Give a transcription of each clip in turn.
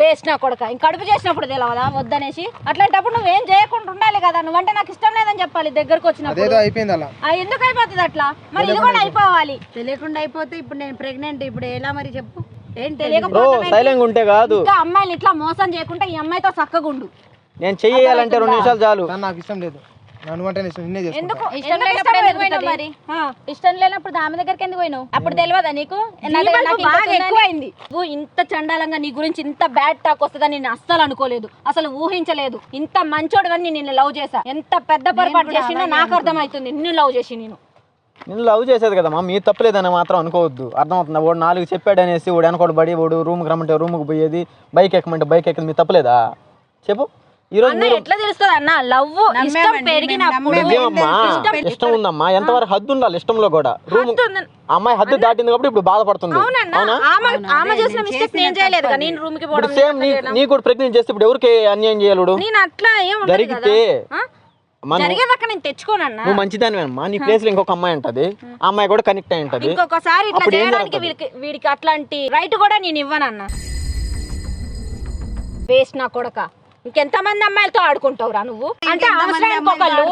Waste నా కొడక. ఇంక కడుపు చేసినప్పుడు తెలవదా? వద్దనేసి. అట్లాంటప్పుడు నువ్వేం చేయకుండా ఉండాలి కదా. నువ్వంటే నాకు ఇష్టం లేదని చెప్పాలి దగ్గరకు వచ్చినప్పుడు. అదేదో అయిపోయింది అలా. ఆ, ఎందుకు అయిపోతుంది అట్లా? మరి ఇది కూడా అయిపోవాలి. తెలియకుండా అయిపోతే ఇప్పుడు నేను ప్రెగ్నెంట్ ఇప్పుడు ఎలా మరి చెప్పు? ఏం బ్రో సైలెంట్ ఉంటే కాదు. ఇంకా అమ్మాయిని ఇట్లా మోసం చేయకుండా ఈ అమ్మాయితో చక్కగుండు. నేను చెయ్యాలంటే రెండు నిమిషాలు చాలు. కానీ నాకు ఇష్టం లేదు. నన్ను అంటే ఇష్టం నిన్నే చేసుకుంటా. ఎందుకు? ఇష్టం ఎందుకు లేనప్పుడు ఎందుకు పోయినావు పెరుగుతుంది? మరి? ఆ. ఇష్టం లేనప్పుడు ఆమె దగ్గరికి ఎందుకు పోయినావు? అప్పుడు తెలియదా నీకు? ఎక్కువైంది. నువ్వు ఇంత చండాలంగా నీ గురించి ఇంత బ్యాడ్ టాక్ వస్తుందని నేను అస్సలు అనుకోలేదు. అసలు ఊహించలేదు. ఇంత మంచోడు అని నిన్ను లవ్ చేశా. ఎంత పెద్ద పొరపాటు చేసినా నాకు అర్థమవుతుంది నిన్ను లవ్ చేసి నేను. నేను లవ్ చేసేది కదమ్మా మీ? తప్పలేదని మాత్రం అనుకోవద్దు. అర్థమవుతుందా? వాడు నాలుగు చెప్పాడు అనేసి వాడు వెనకోడు బడి వాడు రూమ్కి రమ్మంటే రూమ్కి పోయేది బైక్ ఎక్కమంటే బైక్ ఎక్కింది. మీ తప్పలేదా? చెప్పు. ఎట్లా తెలుస్తుంది అన్న? లవ్ ఇష్టం పెరిగినప్పుడు. ఇష్టం ఉందమ్మా. ఎంతవరకు హద్దు ఉండాలి ఇష్టంలో కూడా? రూమ్ అమ్మాయి హద్దు దాటింది కాబట్టి ఇప్పుడు బాధపడుతుంది. ఆమె చేసిన మిస్టేక్ నేను చేయలేదు కదా. నేను రూమ్కి ఇప్పుడు పోవడం సేమ్ నీ కూడా ప్రెగ్నెంట్ చేస్తే ఇప్పుడు ఎవరికి అన్యాయం చేయాలి వాడు? నేను అట్లా ఏం ఉండదు కదా. జరిగితే నువ్వు మంచిదానివేనమ్మా. నీ ప్లేస్లో ఇంకొక అమ్మాయి ఉంటది. ఆ అమ్మాయి కూడా కనెక్ట్ అయి ఉంటది. ఇంకొకసారి ఇట్లా చేయడానికి? వీడికి వీడికి అట్లాంటి రైట్ కూడా నేను ఇవ్వనన్నా. వేస్ట్ నా కొడక. ఇంకెంత మంది అమ్మాయిలతో ఆడుకుంటావురా నువ్వు? అంటే అవసరానికి ఒకళ్ళు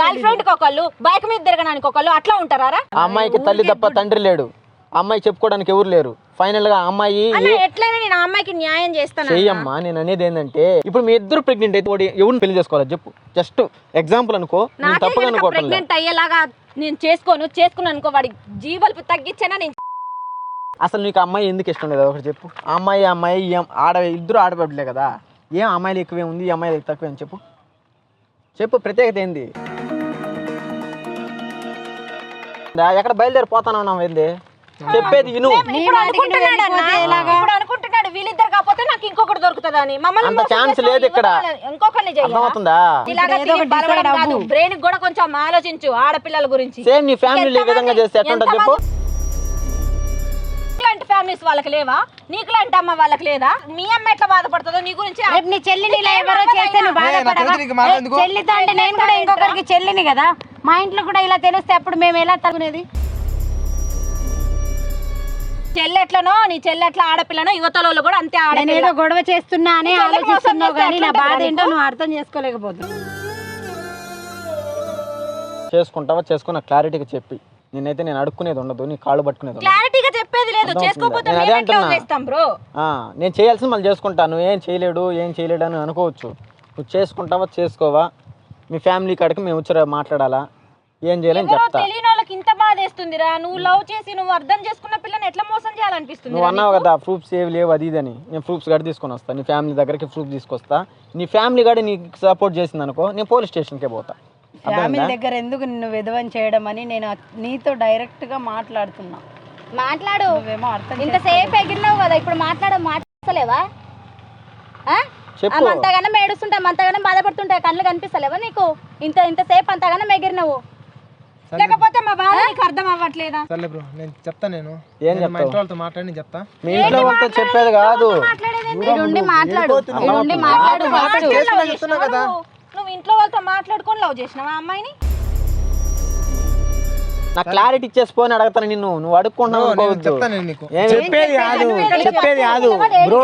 గర్ల్ ఫ్రెండ్కి ఒకళ్ళు బైక్ మీద తిరగడానికి ఒకళ్ళు అట్లా ఉంటారా అమ్మాయికి తల్లి తప్ప తండ్రి లేడు. అమ్మాయి చెప్పుకోవడానికి ఎవరు లేరు. ఫైనల్గా అమ్మాయి ఎట్లయినా నేను అమ్మాయికి న్యాయం చేస్తాను? చెయ్యమ్మా నేను అనేది ఏంటంటే ఇప్పుడు మీ ఇద్దరు ప్రెగ్నెంట్ అయితే ఎవరిని పెళ్ళి చేసుకోవాలి చెప్పు. జస్ట్ ఎగ్జాంపుల్ అనుకో తప్పుగా అనుకోవట్లే ప్రెగ్నెంట్ అయ్యేలాగా నేను చేసుకోను చేసుకున్నాను అనుకో వాడి జీవల్పు తగ్గించానా నేను అసలు నీకు అమ్మాయి ఎందుకు ఇష్టం లేదు? ఒకటి చెప్పు. ఆ అమ్మాయి అమ్మాయి ఆడ ఇద్దరు ఆడబడ్లే కదా. ఏం అమ్మాయిలు ఎక్కువే ఉంది ఈ అమ్మాయి తక్కువే అని చెప్పు. చెప్పు ప్రత్యేకత ఏంది? దా, ఎక్కడ బయలుదేరి పోతాను ఏంది? చెప్పేది విను. ఇప్పుడు అనుకుంటున్నాడు వీళ్ళిద్దరు కాకపోతే నాకు ఇంకొకటి దొరుకుతుందని. మమ్మల్ని ఛాన్స్ లేదు ఇక్కడ. ఇంకొకరిని-? అర్థమవుతుందా? బ్రెయిన్ కూడా కొంచెం ఆలోచించు ఆడపిల్లల గురించి. సేమ్ నీ ఫ్యామిలీ ఈ విధంగా చేస్తే చెప్పు. నీకులాంటి ఫ్యామిలీస్ వాళ్ళకి లేవా? నీకులాంటి అమ్మ వాళ్ళకి లేదా? మీ అమ్మ ఎట్లా బాధపడుతుందో నీ గురించి రేపు నీ చెల్లిని ఇలా ఎవరో చేస్తే నువ్వు బాధపడవా? చెల్లితో అంటే నేను కూడా ఇంకొకరికి చెల్లిని కదా. మా ఇంట్లో కూడా ఇలా తెలిస్తే అప్పుడు మేము ఎలా తగునేది చెల్లి ఎట్లనో నీ చెల్లి ఎట్లా ఆడపిల్లనో యువతలో కూడా అంతే నేను ఏదో గొడవ చేస్తున్నా అని ఆలోచిస్తున్నావు చేస్తే కానీ నా బాధ? ఏంటో నువ్వు అర్థం చేసుకోలేకపోతున్నావు. చేసుకుంటావా? చేసుకున్న క్లారిటీగా చెప్పి. నేనైతే నేను అడుక్కునేది ఉండదు నీ కాళ్ళు పట్టుకునేది క్లారిటీగా చెప్పేది లేదు? చేసుకోకపోతే అదే అంటున్నా. బ్రో ఆ, నేను చేయాల్సింది మళ్ళీ చేసుకుంటాను. ఏం చేయలేడు ఏం చేయలేడు అని అనుకోవచ్చు. నువ్వు చేసుకుంటావా చేసుకోవా? మీ ఫ్యామిలీ కాడికి మేము వచ్చి మాట్లాడాలా? ఏం చేయాలని చెప్తా. తెలియని వాళ్ళకి ఇంత బాధ వేస్తుందిరా నువ్వు లవ్ చేసి నువ్వు అర్థం చేసుకున్న పిల్లని ఎట్లా మోసం చేయాలనిపిస్తుంది నువ్వు అన్నావు కదా ప్రూఫ్స్ ఏవి లేవు అది ఇదని నేను ప్రూఫ్స్ గడి తీసుకొని వస్తా. నీ ఫ్యామిలీ దగ్గరికి ప్రూఫ్ తీసుకొస్తా. నీ ఫ్యామిలీ గడి నీకు సపోర్ట్ చేసింది అనుకో నేను పోలీస్ స్టేషన్కే పోతా. ఫ్యామిలీ దగ్గర ఎందుకు నిన్ను విధవని చేయడం అని నేను నీతో డైరెక్ట్గా మాట్లాడుతున్నా. మాట్లాడు. నువ్వేమో అర్థం ఇంతసేపు ఎగిరినావు కదా ఇప్పుడు మాట్లాడ మాట్లాడలేవా చెప్పు. అంతగానం ఏడుస్తుంటాం అంతగానం బాధపడుతుంటాయి కళ్ళు కనిపిస్తలేవా నీకు? ఇంత ఇంతసేపు అంతగానం ఎగిరినావు. లేకపోతే మా బాధ నీకు అర్థం అవ్వట్లేదా? సర్లే బ్రో నేను చెప్తా నేను. ఏం మా చెప్తావు? ఇంట్లో వాళ్ళతో మాట్లాడి నేను చెప్తా. మీ ఇంట్లో వాళ్ళతో చెప్పేది కాదు. మాట్లాడు. మాట్లాడు. కదా. ఇంట్లో వాళ్ళతో మాట్లాడుకొని లవ్ చేసినావా ఆ అమ్మాయిని? నా క్లారిటీ ఇచ్చేసి పోని అడగతాను నిన్ను. నువ్వు అడుక్కుంటున్నావు నేను అనుకోవద్దు. చెప్తాను నేను నీకు. ఏం చెప్పేది కాదు చెప్పేది కాదు బ్రో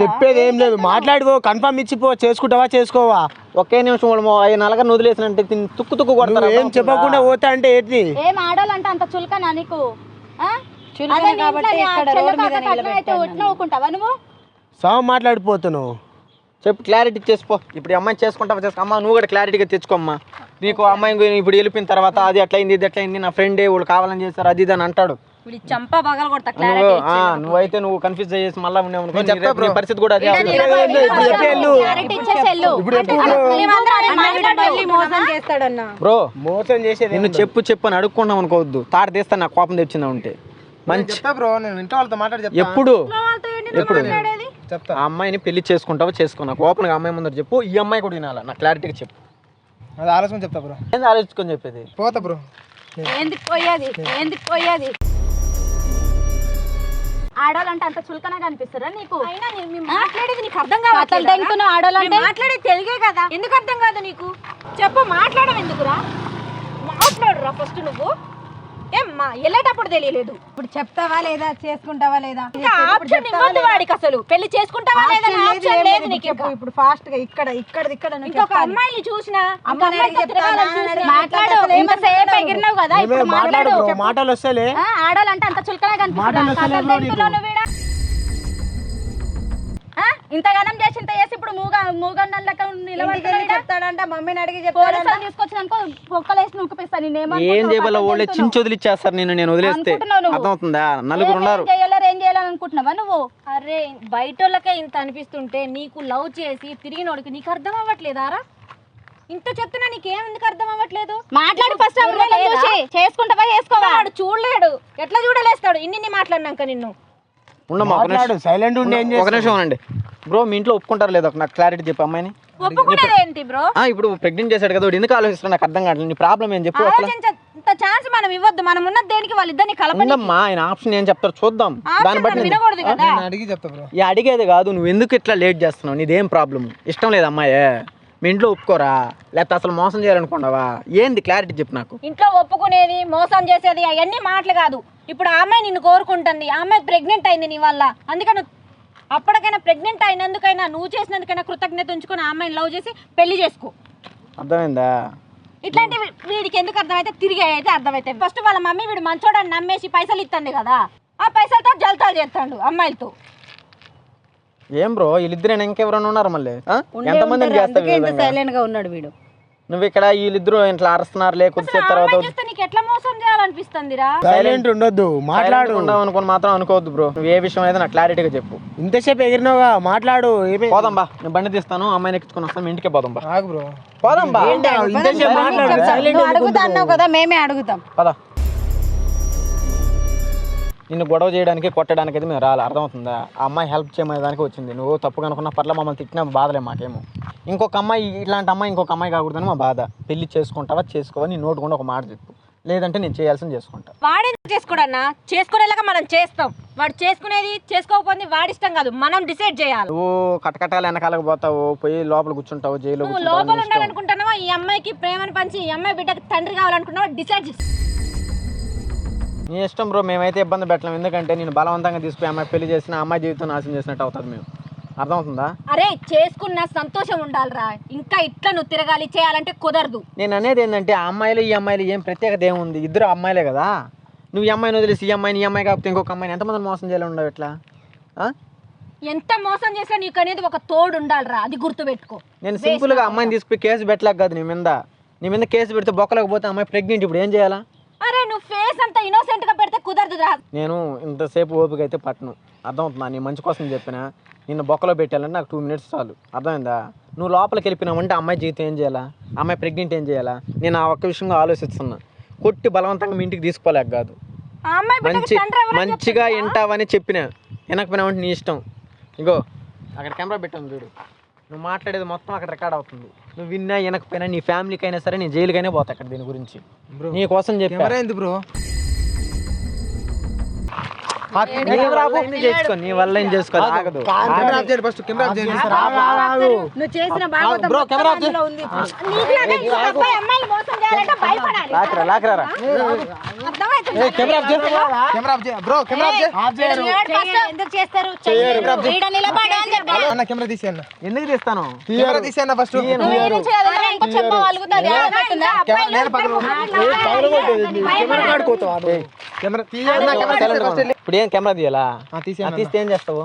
చెప్పేది ఏం లేదు. మాట్లాడిపో కన్ఫర్మ్ ఇచ్చిపో చేసుకుంటావా చేసుకోవా? ఒకే నిమిషం వాళ్ళు మొ- ఐదు నలగ వదిలేసినంటే తిని తుక్కు తుక్కు కొడతారు ఏం చెప్పకుండా పోతా అంటే ఏంటి? ఏం ఆడాలంటే అంత చులకనా నీకు? ఆ? చులకన అదే నీ కాబట్టి ఇంట్లో నీ ఇక్కడ చెల్లి రోడ్డు మీద కట్నం అయితే నువ్వు? సాగు మాట్లాడిపోతున్నావు. చెప్పు క్లారిటీ ఇచ్చేసిపో ఇప్పుడు ఈ అమ్మాయి చేసుకుంటావా చేసుకో. అమ్మా నువ్వు కూడా క్లారిటీగా తెచ్చుకోమ్మా. నీకు అమ్మాయి ఇప్పుడు వెళ్ళిపోయిన తర్వాత అది అట్లయింది ఇది అట్లయింది నా ఫ్రెండే వాళ్ళు కావాలని చేస్తారు అది ఇది అని అంటాడు. చంప కొడతా నువ్వు క్లారిటీ ఆ, నువ్వువైతే నువ్వు కన్ఫ్యూజ్ అయ్యేసి మళ్ళీ ఉండేవు అనుకో, నీ నీ. పరిస్థితి కూడా అదే బ్రో మళ్ళీ మోసం చేస్తాడన్నా. బ్రో మోసం చేసేది నిన్ను చెప్పు చెప్పు అని అడుక్కుంటాం అనుకోవద్దు. తాట తీస్తా నాకు కోపం తెచ్చిందా ఉంటే. మంచి చెప్తా బ్రో నేను ఇంట్లో వాళ్ళతో మాట్లాడి చెప్తా. ఎప్పుడు? ఎప్పుడు? చెప్తా. ఆ అమ్మాయిని పెళ్ళి చేసుకుంటావా చేసుకో నాకు ఓపెన్గా అమ్మాయి ముందర చెప్పు ఈ అమ్మాయి కూడా వినాలా? నాకు క్లారిటీగా చెప్పు. అది ఆలోచన చెప్తా బ్రో. ఏంది ఆలోచించుకొని చెప్పేది? పోతా బ్రో. ఎందుకు పోయేది? ఎందుకు పోయేది? ఆడాలంటే అంత చులకన కనిపిస్తారా నీకు? నీ- మాట్లాడేది నీకు అర్థం అసలు కావట్లేదా? ఆడాలంటే? మాట్లాడేది తెలుగే కదా. ఎందుకు అర్థం కాదు నీకు? చెప్పు మాట్లాడడం ఎందుకురా? మాట్లాడురా ఫస్ట్ నువ్వు. వెళ్ళేటప్పుడు తెలియలేదు. ఇప్పుడు చెప్తావా లేదా? చేసుకుంటావా లేదా? ఇంకా ఆప్షన్ ఇవ్వద్దు వాడికి అసలు. పెళ్ళి చేసుకుంటావా లేదా ఆప్షన్ లేదు. నీకు చెప్పు. ఇప్పుడు ఫాస్ట్గా ఇక్కడ ఇక్కడ ఇక్కడ ఇంకొక. అమ్మాయిని చూసినా మాట్లాడు కదా మాటలు వస్తేలే. ఆ, ఆడాలంటే అంత చులకనే నీకు. ఇంతగానం చేసి ఇంత చేసి ఇప్పుడు మూగ మూగన్నల లెక్క చెప్తాడంట మమ్మీని అడిగి చెప్తాడంట? తీసుకొచ్చిన అనుకో పొక్కలేసి నూకిపిస్తాను ఏం చేయబల్ల వాళ్ళే చించి వదిలిచ్చేస్తారు నేను నేను వదిలేస్తే. అర్థమవుతుందా? నలుగురు ఉన్నారు. చేయాలని ఏం చేయాలని అనుకుంటున్నావా నువ్వు? అరే బయటోళ్ళకే ఇంత అనిపిస్తుంటే నీకు లవ్ చేసి తిరిగినోడికి నీకు అర్థం అవ్వట్లేదారా ఇంత చెప్తున్నా నీకేం ఎందుకు అర్థం అవ్వట్లేదు? మాట్లాడు ఫస్ట్ చూసి. చేసుకుంటావా చేసుకోవా? వాడు చూడలేడు. ఎట్లా చూడలేస్తాడు? ఇన్ని మాట్లాడినాక నిన్ను. ఉండమ్మా ఒక మాట్లాడు నిమిషం సైలెంట్ ఉండి ఏం ఒక? నిమిషం ఉండండి. బ్రో మీ ఇంట్లో ఒప్పుకుంటారు లేదా నాకు క్లారిటీ చెప్పు అమ్మాయిని. ఒప్పుకునేది ఏంటి బ్రో ఆ, ఇప్పుడు ప్రెగ్నెంట్ చేశాడు కదా వాడు ఎందుకు ఆలోచిస్తున్నాడు నాకు అర్థం కావట్లేదు. నీ ప్రాబ్లం ఏం చెప్పు అసలు. ఛాన్స్ మనం ఇవ్వద్దు. మనం ఉన్న దేనికి? వాళ్ళిద్దరిని కలపని ఉండమ్మా ఆయన ఆప్షన్ ఏం చెప్తారు చూద్దాం. దాన్ని ఆప్షన్ బట్టి మనం నేను- వినకూడదు కదా. నేను అడిగి చెప్తా బ్రో ఈ అడిగేది కాదు నువ్వు ఎందుకు ఇట్లా లేట్ చేస్తున్నావు? నీదేం ప్రాబ్లం ఇష్టం లేదు అమ్మాయే? మీ ఇంట్లో ఒప్పుకోరా? లేకపోతే అసలు మోసం చేయాలనుకున్నావా ఏంది క్లారిటీ చెప్పు నాకు. ఇంట్లో ఒప్పుకునేది మోసం చేసేది అవన్నీ మాటలు కాదు. ఇప్పుడు ఆ అమ్మాయి నిన్ను కోరుకుంటుంది. ఆ అమ్మాయి ప్రెగ్నెంట్ అయింది నీ వల్ల. అందుకని అప్పటికైనా ప్రెగ్నెంట్ అయినందుకైనా నువ్వు చేసినందుకైనా కృతజ్ఞత ఉంచుకొని ఆ అమ్మాయిని లవ్ చేసి పెళ్ళి చేసుకో. అర్థమైందా? ఇట్లాంటి వీడికి ఎందుకు అర్థమైతే తిరిగి అయితే అర్థమైతే. ఫస్ట్ వాళ్ళ మమ్మీ వీడు మంచోడని నమ్మేసి పైసలు ఇస్తుంది కదా. ఆ పైసలతో జల్తాలు చేస్తాడు అమ్మాయిలతో. ఏం బ్రో వీళ్ళిద్దరు ఇంకెవరైనా ఉన్నారు మళ్ళీ? విధంగా? సైలెంట్గా ఉన్నాడు వీడు. నువ్వు ఇక్కడ వీళ్ళిద్దరు ఇట్లా అరుస్తున్నారు లే ఆ కొద్దిసేపు తర్వాత అమ్మాయి చూస్తే నీకు ఎట్లా మోసం చేయాలనిపిస్తుందిరా? సైలెంట్ ఉండొద్దు మాట్లాడు. ఉండవు అనుకుని మాత్రం అనుకోవద్దు బ్రో. నువ్వు ఏ విషయం అయితే నాకు క్లారిటీగా చెప్పు. ఇంతసేపు ఎగిరినావుగా మాట్లాడు ఏమి పోదాం బా నేను బండి తీస్తాను అమ్మాయిని ఎక్కించుకొని వస్తాను ఇంటికే పోదాం బా. ఆగు బ్రో. పోదాం బా. ఇంతసేపు మాట్లాడు సైలెంట్ నువ్వు అడుగుతా అన్నావు కదా మేమే అడుగుతాం. పద. నిన్ను గొడవ చేయడానికి కొట్టడానికి అయితే మేము రాలి. అర్థమవుతుందా? ఆ అమ్మాయి హెల్ప్ చేయమనే దానికి వచ్చింది. నువ్వు తప్పు కనుకున్న పట్ల మమ్మల్ని తిట్టినా బాధలే మాకేమో. ఇంకొక అమ్మాయి ఇట్లాంటి అమ్మాయి ఇంకొక అమ్మాయి కాకూడదని మా బాధ. పెళ్ళి చేసుకుంటావా చేసుకోవా నీ నోటు కూడా ఒక మాట చెప్పు. లేదంటే నేను చేయాల్సింది చేసుకుంటా. వాడేందుకు చేసుకోడన్నా చేసుకునేలాగా మనం చేస్తాం. వాడు చేసుకునేది చేసుకోకపోతే వాడి ఇష్టం కాదు. మనం డిసైడ్ చేయాలి. నువ్వు కటకటాలు వెనకాలకు పోతావు పోయి లోపల కూర్చుంటావు నువ్వు కూర్చుంటావు లోపల. ఉండాలనుకుంటున్నావా? ఈ అమ్మాయికి ప్రేమను పంచి ఈ అమ్మాయి బిడ్డకి తండ్రి కావాలనుకున్నావా డిసైడ్ చేసి నీ ఇష్టం బ్రో మేమైతే ఇబ్బంది పెట్టలేం. ఎందుకంటే నేను బలవంతంగా తీసుకుని అమ్మాయి పెళ్ళి చేసిన అమ్మాయి జీవితం నాశనం చేసినట్టు అవుతుంది మేము. అర్థమవుతుందా? అరే చేసుకున్న సంతోషం ఉండాలిరా. ఇంకా ఇట్లా నువ్వు తిరగాలి చేయాలంటే కుదరదు. నేను అనేది ఏంటంటే ఆ అమ్మాయిలు ఈ అమ్మాయిలు ఏం ప్రత్యేకత ఏముంది ఇద్దరు అమ్మాయిలే కదా? నువ్వు ఈ అమ్మాయిని వదిలేసి ఈ అమ్మాయిని ఈ అమ్మాయి కాకపోతే ఇంకొక అమ్మాయిని ఎంతమంది మోసం చేయాలి ఉండవు ఎట్లా ఆ? ఎంత మోసం చేసినా నీకు అనేది ఒక తోడు ఉండాలిరా. అది గుర్తుపెట్టుకో. నేను సింపుల్గా అమ్మాయిని తీసుకుపోయి కేసు పెట్టలేక కాదు నీ మీద. నీ మీద కేసు పెడితే బొక్కలేకపోతే అమ్మాయి ప్రెగ్నెంట్. ఇప్పుడు ఏం చేయాలా? నువ్వు ఫేస్ అంత ఇన్నోసెంట్గా పెడితే కుదరదురా. నేను ఇంతసేపు ఓపిక అయితే పట్టను. అర్థమవుతుందా? నీ మంచి కోసం చెప్పిన. నిన్ను బొక్కలో పెట్టాలంటే నాకు టూ మినిట్స్ చాలు. అర్థమైందా? నువ్వు లోపలికి వెళ్ళిపోయినావంటే అమ్మాయి జీవితం ఏం చేయాలా? అమ్మాయి ప్రెగ్నెంట్ ఏం చేయాలా? నేను ఆ ఒక్క విషయంగా ఆలోచిస్తున్నా. కొట్టి బలవంతంగా మీ ఇంటికి తీసుకోలేక కాదు. మంచి మంచిగా? వింటావని చెప్పిన. వినకపోయినావంటే నీ ఇష్టం. ఇగో అక్కడ కెమెరా పెట్టాను చూడు. నువ్వు మాట్లాడేది మొత్తం అక్కడ రికార్డ్ అవుతుంది. నువ్వు విన్నా వినకపోయినా నీ ఫ్యామిలీకి అయినా సరే నేను జైలుకైనా పోతా అక్కడ దీని గురించి. బ్రో నీ కోసం చెప్పా. కెమెరా ఏంది బ్రో? నీ వల్ల ఏం చేసుకోవాలి? కెమెరా ఆఫ్ చేయండి ఫస్ట్ కెమెరా ఆఫ్ చేయండి. నువ్వు చేసిన భాగవతం బ్రో కెమెరా ఆఫ్ అందులో ఉంది. నీకులాగా ఇంకో అబ్బాయి అమ్మాయిని మోసం చేయాలంటే భయపడాలి. లాకరా లాకరా అర్థమవుతుందా? కెమెరా ఆఫ్ చేయి కెమెరా ఆఫ్ చేయి. బ్రో కెమెరా ఆఫ్ చేయి. చెయ్యరు. ఎందుకు చేస్తారు? ఈడ నిలబడి అని చెప్పి. అన్న కెమెరా తీసేయన్న ఎందుకు తీస్తాను? కెమెరా తీసేయన్న ఫస్ట్. ఇంకో చెప్ప వలుగుతుంది నేను? కెమెరా తీయన్న కెమెరా. ఇప్పుడు ఏం కెమెరా తీయాలా. తీస్తే ఏం చేస్తావు?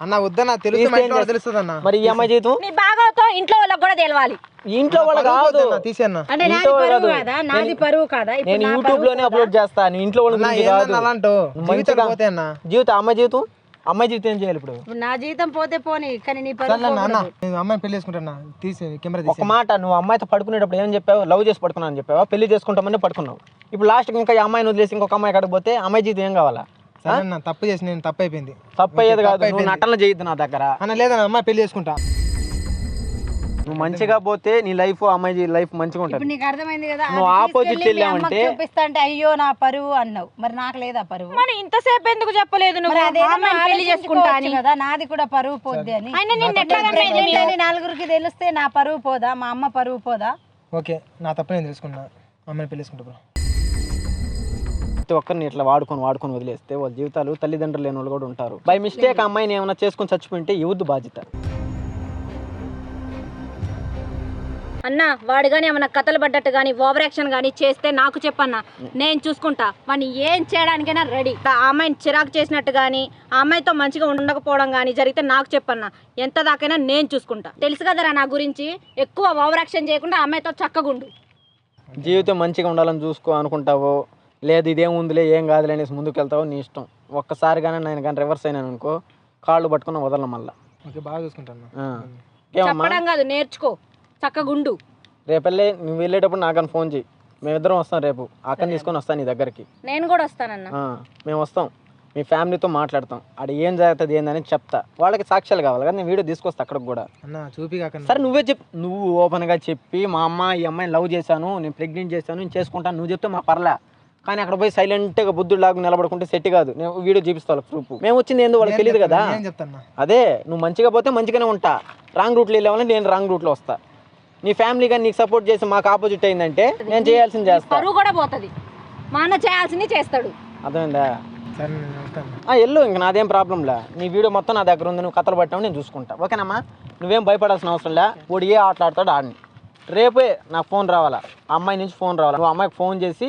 అన్న వద్దన్న తెలుసు వాళ్ళకి తెలుస్తుంది అన్న మరి ఈ అమ్మాయి నీ బాగోతో ఇంట్లో వాళ్ళకి కూడా తెలవాలి. ఇంట్లో వాళ్ళు కాదు తీసేయన్న అంటే నాది ఇంట్లో పరువు కాదు. కాదా నాది పరువు కాదా? ఇప్పుడు నేను నా యూట్యూబ్లోనే అప్లోడ్ చేస్తా. నీ ఇంట్లో వాళ్ళ అన్న గురించి ఏందన్న కాదు అలాంటో మంచిగా- జీవితాలు పోతే అన్న. జీవితం అమ్మాయి జీవితం? అమ్మాయి జీవితం ఏం చేయాలి ఇప్పుడు? ఇప్పుడు నా జీతం పోతే పోనీ కానీ నీ పరువు అన్న నేను అమ్మాయిని పెళ్ళి చేసుకుంటాను? తీసే కెమెరా ఒక తీసే మాట నువ్వు అమ్మాయితో పడుకునేటప్పుడు ఏం చెప్పావు? లవ్ చేసి పడుకున్నాను అని చెప్పావా? పెళ్ళి చేసుకుంటామని పడుకున్నావు. ఇప్పుడు లాస్ట్ ఇంకా ఈ అమ్మాయిని వదిలేసి ఇంకొక అమ్మాయి కాడికి పోతే అమ్మాయి జీవితం ఏం కావాలా? సరే అన్న తప్పు చేసి నేను తప్పు అయిపోయింది. తప్పు అయ్యేది కాదు. నువ్వు నటన చేయొద్దు నా దగ్గర. అన్న లేదన్న అమ్మాయి పెళ్ళి చేసుకుంటా. నువ్వు మంచిగా పోతే నీ లైఫ్ అమ్మాయి లైఫ్ మంచిగా ఉంటుంది. నీకు అర్థమైంది కదా నువ్వు వెళ్ళావంటే- అమ్మకి చూపిస్తా అంటే అయ్యో నా పరువు అన్నావు. మరి నాకు లేదా పరువు? మరి ఇంతసేపు ఎందుకు చెప్పలేదు నువ్వు? అమ్మాయిని పెళ్ళి చేసుకుంటా అని. కదా నాది కూడా పరువు పోద్ది అని. ఆయన నిన్ను ఎట్లా నమ్మేది ప్రెగ్నెంట్ మీరు? అని నలుగురికి తెలిస్తే నా పరువు పోదా మా అమ్మ పరువు పోదా? ఓకే నా తప్పు నేను తెలుసుకున్నా. అమ్మాయిని పెళ్ళి చేసుకుంటా బ్రో. ప్రతి ఒక్కరిని ఇట్లా వాడుకొని వాడుకొని వదిలేస్తే వాళ్ళ జీవితాలు తల్లిదండ్రులు లేని వాళ్ళు కూడా ఉంటారు. బై మిస్టేక్ అమ్మాయిని ఏమైనా చేసుకొని చచ్చిపోయింటే ఎవరిది బాధ్యత. అన్న వాడు కానీ ఏమన్నా కథలు పడ్డట్టు కానీ ఓవర్ యాక్షన్ కానీ చేస్తే నాకు చెప్పన్నా. నేను చూసుకుంటా. వాడిని ఏం చేయడానికైనా రెడీ. ఆ అమ్మాయిని చిరాకు చేసినట్టు కానీ ఆ అమ్మాయితో మంచిగా ఉండకపోవడం కానీ జరిగితే నాకు చెప్పన్నా. ఎంత దాకైనా నేను చూసుకుంటా. తెలుసు కదరా నా గురించి ఎక్కువ ఓవర్ యాక్షన్ చేయకుండా ఆ అమ్మాయితో చక్కగుండు. జీవితం మంచిగా ఉండాలని చూసుకో అనుకుంటావో లేదు ఇదేం ఉందిలే ఏం కాదులే అనేసి ముందుకు వెళ్తావో నీ ఇష్టం. ఒక్కసారిగానే నేను కానీ రివర్స్ అయినాను అనుకో కాళ్ళు పట్టుకుని వదలను మళ్ళా. ఓకే బాగా చూసుకుంటాను చెప్పడం కాదు నేర్చుకో. చక్కగుండు రేపు వెళ్ళి నువ్వు వెళ్ళేటప్పుడు నాకు ఫోన్ చేయి మేమిద్దరం వస్తాం రేపు. అక్కని తీసుకొని వస్తాను నీ దగ్గరికి. నేను కూడా వస్తానన్న. ఆ, మేము వస్తాం. మీ ఫ్యామిలీతో మాట్లాడతాం. ఆడ ఏం జరుగుతుంది ఏందని చెప్తా. వాళ్ళకి సాక్ష్యాలు కావాలి కానీ నేను వీడియో తీసుకొస్తా అక్కడికి కూడా. అన్న చూపి సరే నువ్వే చెప్పు. నువ్వు ఓపెన్గా చెప్పి మా అమ్మ ఈ అమ్మాయిని లవ్ చేశాను నేను ప్రెగ్నెంట్ చేశాను నేను చేసుకుంటాను నువ్వు చెప్తే మా పర్లే. కానీ అక్కడ పోయి సైలెంట్గా బుద్ధుడు లాగా నిలబడుకుంటే సెట్ కాదు. నేను వీడియో చూపిస్తాను ప్రూఫ్. మేము వచ్చింది ఏందో వాళ్ళకి తెలియదు కదా. అదే నువ్వు మంచిగా పోతే మంచిగానే ఉంటా. రాంగ్ రూట్లో వెళ్ళామని నేను రాంగ్ రూట్లో వస్తా. నీ ఫ్యామిలీ కానీ నీకు సపోర్ట్ చేసి మాకు ఆపోజిట్ అయిందంటే నేను చేయాల్సింది చేస్తా. పరువు కూడా పోతుంది. మా అన్న చేయాల్సింది చేస్తాడు. అర్థమైందా? సరే నేను వస్తాను ఆ, వెళ్ళు ఇంక నాదేం ప్రాబ్లంలే నీ వీడియో మొత్తం నా దగ్గర ఉంది నువ్వు కథలు పట్టినావు నేను చూసుకుంటా. ఓకేనమ్మా? నువ్వేం భయపడాల్సిన అవసరం లే? వాడు ఏ ఆటలు ఆడతాడు ఆడిని. రేపే నాకు ఫోన్ రావాలా? ఆ అమ్మాయి నుంచి ఫోన్ రావాలా? నువ్వు అమ్మాయికి ఫోన్ చేసి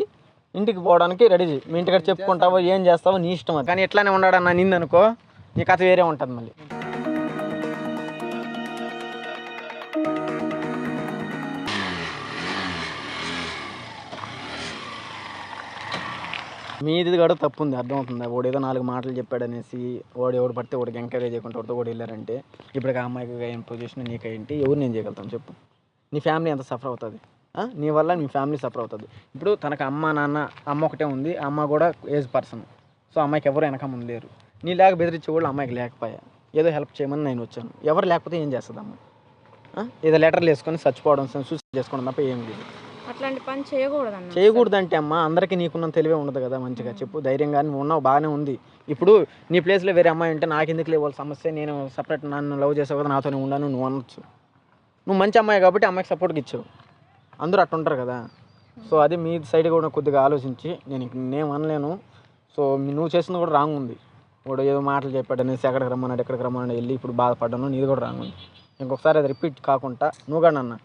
ఇంటికి పోవడానికి రెడీ చేయి. మీ ఇంటికి చెప్పుకుంటావో ఏం చేస్తావో నీ ఇష్టం అది. కానీ ఎట్లానే ఉన్నాడన్న నిందనుకో నీ కథ వేరే ఉంటుంది మళ్ళీ. మీది కూడా తప్పు ఉంది అర్థమవుతుంది. వాడు ఏదో నాలుగు మాటలు చెప్పాడు అనేసి వాడు ఎవడు పడితే వాడికి ఎంకరేజ్ చేయకుండా వాడితో కూడా వెళ్ళారంటే ఇప్పుడు ఆ అమ్మాయికి ఏం పొజిషన్ నీకేంటి ఎవరు నేను చేయగలుగుతాను చెప్పు. నీ ఫ్యామిలీ ఎంత సఫర్ అవుతుంది. నీ వల్ల మీ ఫ్యామిలీ సఫర్ అవుతుంది. ఇప్పుడు తనకు అమ్మ నాన్న అమ్మ ఒకటే ఉంది అమ్మ కూడా ఏజ్ పర్సన్ సో అమ్మాయికి ఎవరు వెనక ముందు లేరు నీ లేక బెదిరించే వాళ్ళు అమ్మాయికి లేకపోయా? ఏదో హెల్ప్ చేయమని నేను వచ్చాను. ఎవరు లేకపోతే ఏం చేస్తుంది అమ్మ ఏదో లెటర్లు వేసుకొని చచ్చిపోవడం సూసైడ్ చేసుకోవడం తప్ప ఏం లేదు. అట్లాంటి పని చేయకూడదు చేయకూడదంటే అమ్మ అందరికీ నీకున్న తెలివే ఉండదు కదా మంచిగా చెప్పు. ధైర్యంగా నువ్వు ఉన్నావు బాగానే ఉంది. ఇప్పుడు నీ ప్లేస్లో వేరే అమ్మాయి ఉంటే నాకు ఎందుకు లేవు వాళ్ళ సమస్య? నేను సపరేట్ నన్ను లవ్ చేసావు కదా నాతోనే ఉన్నాను నువ్వు అనొచ్చు. నువ్వు మంచి అమ్మాయి కాబట్టి అమ్మాయికి సపోర్ట్కి ఇచ్చావు. అందరూ అట్టుంటారు కదా. సో అది మీ సైడ్ కూడా కొద్దిగా ఆలోచించి నేను నేను అనలేను. సో నువ్వు చేసింది కూడా రాంగ్ ఉంది. వాడు ఏదో మాటలు చెప్పాడు అనేసి ఎక్కడికి రమ్మన్నాడు ఎక్కడికి రమ్మన్నాడు వెళ్ళి ఇప్పుడు బాధపడ్డాను నీది కూడా రాంగ్ ఉంది. ఇంకొకసారి అది రిపీట్ కాకుండా నువ్వు కానీ నాన్న.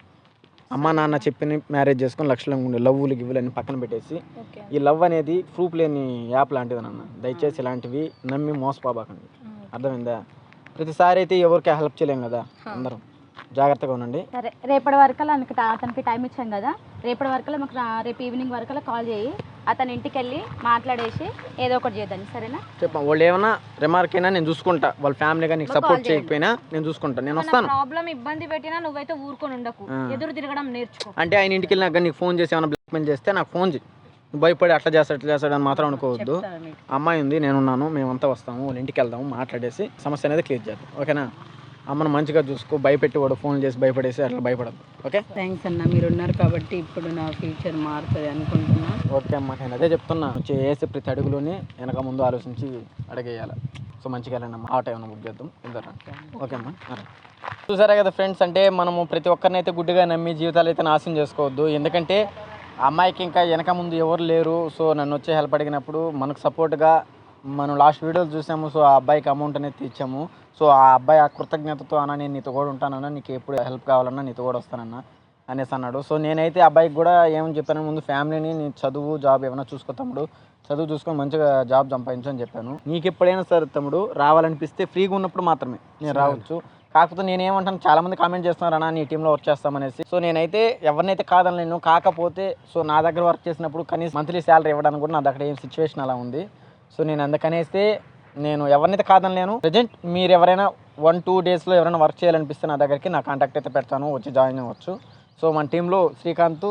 అమ్మ నాన్న చెప్పిన మ్యారేజ్ చేసుకొని లక్షలు ఉండే లవ్వులు గివ్వులు అన్ని పక్కన పెట్టేసి ఈ లవ్ అనేది ప్రూఫ్ లేని యాప్ లాంటిది నాన్న. దయచేసి ఇలాంటివి నమ్మి మోసపోబాకండి. అర్థమైందా? ప్రతిసారి అయితే ఎవరికి హెల్ప్ చేయలేం కదా అందరం. జాగ్రత్తగా ఉండండి. సరే రేపటి టా- అతనికి టైం ఇచ్చాం కదా. రేపటి వరకల్లా మాకు రేపు ఈవినింగ్ వరకల్లా కాల్ చేయి. అతని ఇంటికి వెళ్ళి మాట్లాడేసి ఏదో ఒకటి చేద్దాం సరేనా? చెప్ప వాళ్ళు ఏమైనా రిమార్క్ అయినా నేను చూసుకుంటా. వాళ్ళ ఫ్యామిలీగా నీకు సపోర్ట్ చేయకపోయినా నేను చూసుకుంటా. నేను వస్తాను. ప్రాబ్లం ఇబ్బంది పెట్టినా నువ్వైతే ఊరుకొని ఉండకు. ఎదురు తిరగడం నేర్చుకో. అంటే ఆయన ఇంటికి వెళ్ళినాక నీకు ఫోన్ చేసి ఏమైనా బ్లాక్మెయిల్ చేస్తే నాకు ఫోన్ చేయి. నువ్వు భయపడి అట్లా చేస్తాడు ఇట్లా చేస్తాడు అని మాత్రం అనుకోవద్దు. అమ్మాయి ఉంది నేనున్నాను మేమంతా వస్తాము వాళ్ళ ఇంటికి వెళ్దాము మాట్లాడేసి సమస్య అనేది క్లియర్ చేద్దాం. ఓకేనా? అమ్మను మంచిగా చూసుకో భయపెట్టి వాడు ఫోన్ చేసి భయపడేసి అట్లా భయపడద్దు. ఓకే? థ్యాంక్స్ అన్న మీరు ఉన్నారు కాబట్టి ఇప్పుడు నా ఫ్యూచర్ మారుతుంది అనుకుంటున్నా. ఓకే అమ్మా నేను అదే చెప్తున్నా. వచ్చి వేసే ప్రతి అడుగులోనే వెనక ముందు ఆలోచించి అడిగేయాలి. సో మంచిగా వెళ్ళండి అమ్మా ఆటో ఏమైనా బుక్ చేద్దాం. ఇద్దరు ఓకే అమ్మా సరే. చూసారా కదా ఫ్రెండ్స్ అంటే మనము ప్రతి ఒక్కరిని అయితే గుడ్డిగా నమ్మి జీవితాలు అయితే నాశనం చేసుకోవద్దు. ఎందుకంటే ఆ అమ్మాయికి ఇంకా వెనక ముందు ఎవరు లేరు. సో నన్ను వచ్చి హెల్ప్ అడిగినప్పుడు మనకు సపోర్ట్గా మనం లాస్ట్ వీడియోలు చూసాము. సో ఆ అబ్బాయికి అమౌంట్ అనేది ఇచ్చాము సో ఆ అబ్బాయి ఆ కృతజ్ఞతతో అన్న నేను నీతో కూడా ఉంటానన్నా నీకు ఎప్పుడు హెల్ప్ కావాలన్నా నీతో కూడా వస్తానన్నా అనేసి అన్నాడు. సో నేనైతే అబ్బాయికి కూడా ఏమని చెప్పాను ముందు ఫ్యామిలీని నీ చదువు జాబ్ ఏమైనా చూసుకో తమ్ముడు. చదువు చూసుకొని మంచిగా జాబ్ సంపాదించు అని చెప్పాను. నీకు ఎప్పుడైనా సరే తమ్ముడు రావాలనిపిస్తే ఫ్రీగా ఉన్నప్పుడు మాత్రమే నేను రావచ్చు. కాకపోతే నేను ఏమంటాను చాలా మంది కామెంట్ చేస్తున్నారు అన్న నీ టీంలో వర్క్ చేస్తామనేసి సో నేనైతే ఎవరినైతే కాదనలేను కాకపోతే సో నా దగ్గర వర్క్ చేసినప్పుడు కనీసం మంత్లీ శాలరీ ఇవ్వడానికి కూడా నా దగ్గర ఏం సిచ్యువేషన్ అలా ఉంది. సో నేను అందుకనేస్తే నేను ఎవరినైతే కాదనలేను ప్రజెంట్ మీరు ఎవరైనా వన్ టూ డేస్లో ఎవరైనా వర్క్ చేయాలనిపిస్తే నా దగ్గరికి నా కాంటాక్ట్ అయితే పెడతాను వచ్చి జాయిన్ అవ్వచ్చు. సో మన టీంలో శ్రీకాంత్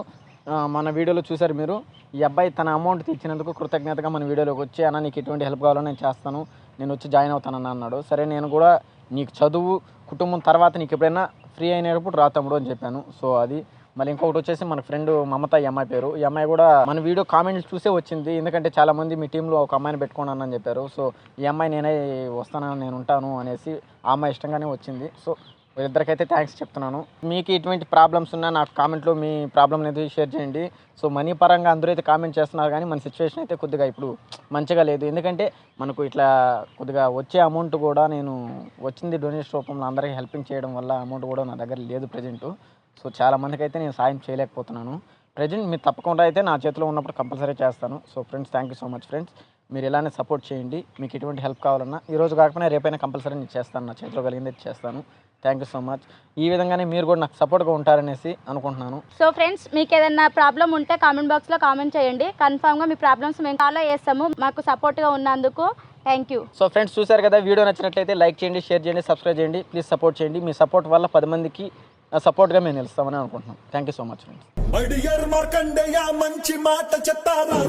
మన వీడియోలో చూసారు మీరు. ఈ అబ్బాయి తన అమౌంట్ తెచ్చినందుకు కృతజ్ఞతగా మన వీడియోలోకి వచ్చి అన్న నీకు ఎటువంటి హెల్ప్ కావాలో నేను చేస్తాను నేను వచ్చి జాయిన్ అవుతానని అన్నాడు. సరే నేను కూడా నీకు చదువు కుటుంబం తర్వాత నీకు ఎప్పుడైనా ఫ్రీ అయినప్పుడు రా తమ్ముడు అని చెప్పాను. సో అది మళ్ళీ ఇంకొకటి వచ్చేసి మన ఫ్రెండ్ మమత ఈ అమ్మాయి పేరు. ఈ అమ్మాయి కూడా మన వీడియో కామెంట్స్ చూసే వచ్చింది. ఎందుకంటే చాలా మంది మీ టీంలో ఒక అమ్మాయిని పెట్టుకున్నాను అని చెప్పారు. సో ఈ అమ్మాయి నేనే వస్తానని నేను ఉంటాను అనేసి ఆ అమ్మాయి ఇష్టంగానే వచ్చింది. సో వీళ్ళిద్దరికైతే థ్యాంక్స్ చెప్తున్నాను. మీకు ఎటువంటి ప్రాబ్లమ్స్ ఉన్నా నాకు కామెంట్లో మీ ప్రాబ్లమ్ అనేది షేర్ చేయండి. సో మనీ పరంగా అందరూ అయితే కామెంట్ చేస్తున్నారు కానీ మన సిచ్యువేషన్ అయితే కొద్దిగా ఇప్పుడు మంచిగా లేదు. ఎందుకంటే మనకు ఇట్లా కొద్దిగా వచ్చే అమౌంట్ కూడా నేను వచ్చింది డొనేషన్ రూపంలో అందరికీ హెల్పింగ్ చేయడం వల్ల అమౌంట్ కూడా నా దగ్గర లేదు ప్రజెంటు సో చాలా మందికి అయితే నేను సాయం చేయలేకపోతున్నాను. ప్రజెంట్ మీరు తప్పకుండా అయితే నా చేతిలో ఉన్నప్పుడు కంపల్సరీ చేస్తాను. So friends thank you so much friends మీరు ఇలానే సపోర్ట్ చేయండి. మీకు ఎటువంటి హెల్ప్ కావాలన్నా ఈ రోజు కాకపోయినా రేపైనా కంపల్సరీ నేను చేస్తాను. నా చేతిలో కలిగింది చేస్తాను. థ్యాంక్ యూ సో మచ్ ఈ విధంగానే మీరు కూడా నాకు సపోర్ట్గా ఉంటారనేసి అనుకుంటున్నాను. సో ఫ్రెండ్స్ మీకు ఏదైనా ప్రాబ్లం ఉంటే కామెంట్ బాక్స్లో కామెంట్ చేయండి. కన్ఫామ్గా మీ ప్రాబ్లమ్స్ మేము ఫాలో చేస్తాము. మాకు సపోర్ట్గా ఉన్నందుకు థ్యాంక్ యూ సో ఫ్రెండ్స్ చూశారు కదా వీడియో నచ్చినట్లయితే లైక్ చేయండి షేర్ చేయండి సబ్స్క్రైబ్ చేయండి. ప్లీజ్ సపోర్ట్ చేయండి. మీ సపోర్ట్ వల్ల పది మందికి సపోర్ట్గా మేము నిలుస్తామని అనుకుంటున్నాం. Thank you so much friends మడియర్ మంచి మాట చెప్తారా?